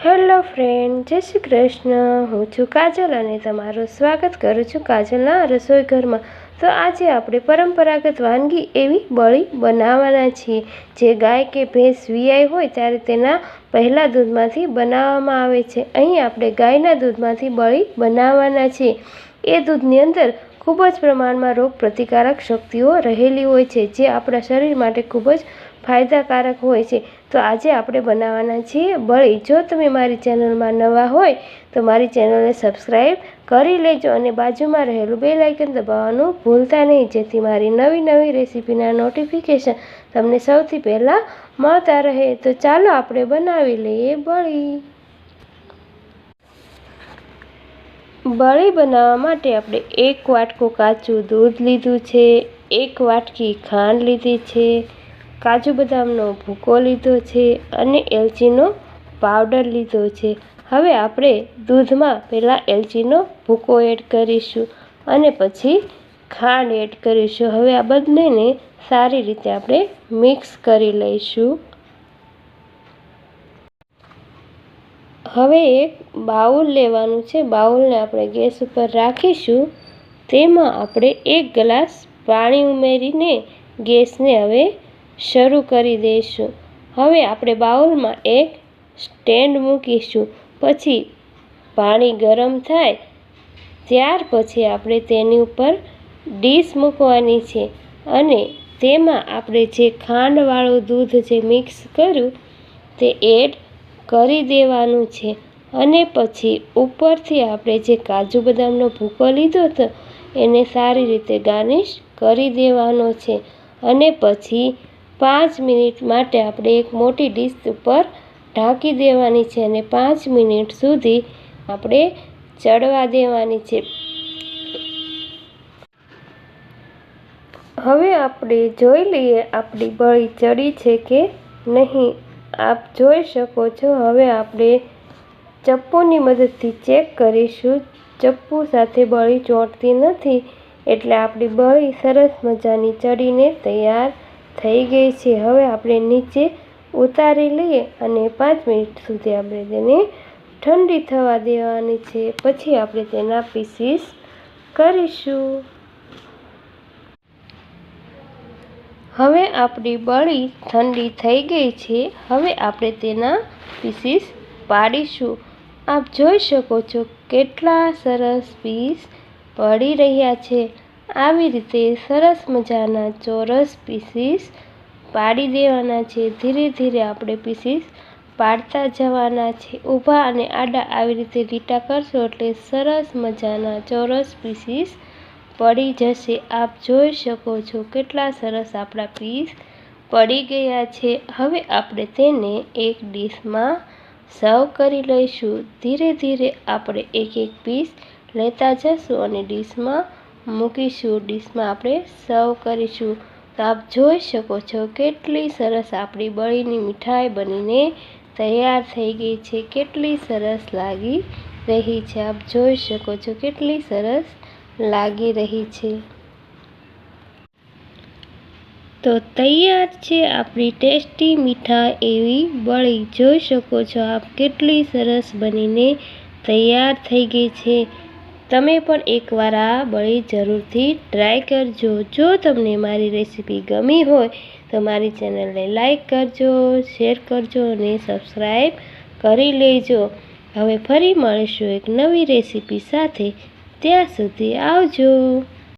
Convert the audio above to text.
Hello friend, જય શ્રી કૃષ્ણ. હું છું કાજલ અને તમારું સ્વાગત કરું છું કાજલના રસોઈ ઘરમાં. તો આજે આપણે પરંપરાગત વાનગી એવી બળી બનાવવાના છીએ, જે ગાય કે ભેંસ વીઆઈ હોય ત્યારે તેના પહેલાં દૂધમાંથી બનાવવામાં આવે છે. અહીં આપણે ગાયના દૂધમાંથી બળી બનાવવાના છીએ. એ દૂધની અંદર ખૂબ જ પ્રમાણમાં રોગ પ્રતિકારક શક્તિઓ રહેલી હોય છે, જે આપણા શરીર માટે ખૂબ જ ફાયદાકારક હોય છે. તો આજે આપણે બનાવવાના છીએ બળી. જો તમે મારી ચેનલમાં નવા હોય, તો મારી ચેનલને સબસ્ક્રાઈબ કરી લેજો અને બાજુમાં રહેલું બે લાઇકન દબાવવાનું ભૂલતા નહીં. જેથી મારી નવી નવી રેસીપીના નોટિફિકેશન તમને સૌથી પહેલાં મળતા રહે. તો ચાલો આપણે બનાવી લઈએ બળી. બળી બનાવવા માટે આપણે એક વાટકો કાચું દૂધ લીધું છે, એક વાટકી ખાંડ લીધી છે કાજુ બદામનો ભૂકો લીધો છે અને એલચીનો પાવડર લીધો છે. હવે આપણે દૂધમાં પહેલાં એલચીનો ભૂકો એડ કરીશું અને પછી ખાંડ એડ કરીશું. હવે આ બંનેને સારી રીતે આપણે મિક્સ કરી લઈશું. હવે એક બાઉલ લેવાનું છે. બાઉલને આપણે ગેસ ઉપર રાખીશું. તેમાં આપણે એક ગ્લાસ પાણી ઉમેરીને ગેસને હવે શરૂ કરી દઈશું હવે આપણે બાઉલમાં એક સ્ટેન્ડ મૂકીશું. પછી પાણી ગરમ થાય, ત્યાર પછી આપણે તેની ઉપર ડીશ મૂકવાની છે અને તેમાં આપણે જે ખાંડવાળું દૂધ જે મિક્સ કર્યું તે એડ કરી દેવાનું છે. અને પછી ઉપરથી આપણે જે કાજુ બદામનો ભૂકો લીધો હતો એને સારી રીતે ગાર્નિશ કરી દેવાનો છે. અને પછી પાંચ મિનિટ માટે આપણે એક મોટી ડીશ ઉપર ઢાંકી દેવાની છે અને પાંચ મિનિટ સુધી આપણે ચડવા દેવાની છે. હવે આપણે જોઈ લઈએ આપણી બળી ચડી છે કે નહીં. આપ જોઈ શકો છો, હવે આપણે ચપ્પુની મદદથી ચેક કરીશું. ચપ્પુ સાથે બળી ચોંટતી નથી, એટલે આપણી બળી સરસ મજાની ચડીને તૈયાર થઈ ગઈ છે. હવે આપણે નીચે ઉતારી લઈએ અને પાંચ મિનિટ સુધી આપણે તેને ઠંડી થવા દેવાની છે. પછી આપણે તેના પીસીસ કરીશું. હવે આપણી બળી ઠંડી થઈ ગઈ છે. હવે આપણે તેના પીસીસ પાડીશું. આપ જોઈ શકો છો કેટલા સરસ પીસ પડી રહ્યા છે. આવી રીતે સરસ મજાના ચોરસ પીસીસ પાડી દેવાના છે. ધીરે ધીરે આપણે પીસીસ પાડતા જવાના છે. ઊભા અને આડા આવી રીતે લીટા કરશો એટલે સરસ મજાના ચોરસ પીસીસ પડી જશે. આપ જોઈ શકો છો કેટલા સરસ આપણા પીસ પડી ગયા છે. હવે આપણે તેને એક ડીશમાં સર્વ કરી લઈશું. ધીરે ધીરે આપણે એક એક પીસ લેતા જશું અને ડીશમાં મૂકીશું ડીશમાં આપણે સર્વ કરીશું. તો આપ જોઈ શકો છો કેટલી સરસ આપણી બળીની મીઠાઈ બનીને તૈયાર થઈ ગઈ છે. કેટલી સરસ લાગી રહી છે. આપ જોઈ શકો છો કેટલી સરસ લાગી રહી છે. તો તૈયાર છે આપણી ટેસ્ટી મીઠાઈ એવી બળી. જોઈ શકો છો આપ કેટલી સરસ બનીને તૈયાર થઈ ગઈ છે. તમે પણ એકવાર આ બળી જરૂરથી ટ્રાય કરજો. જો તમને મારી રેસીપી ગમી હોય, તો મારી ચેનલને લાઈક કરજો શેર કરજો અને સબસ્ક્રાઈબ કરી લેજો. હવે ફરી મળીશું એક નવી રેસીપી સાથે. ત્યાં સુધી આવજો.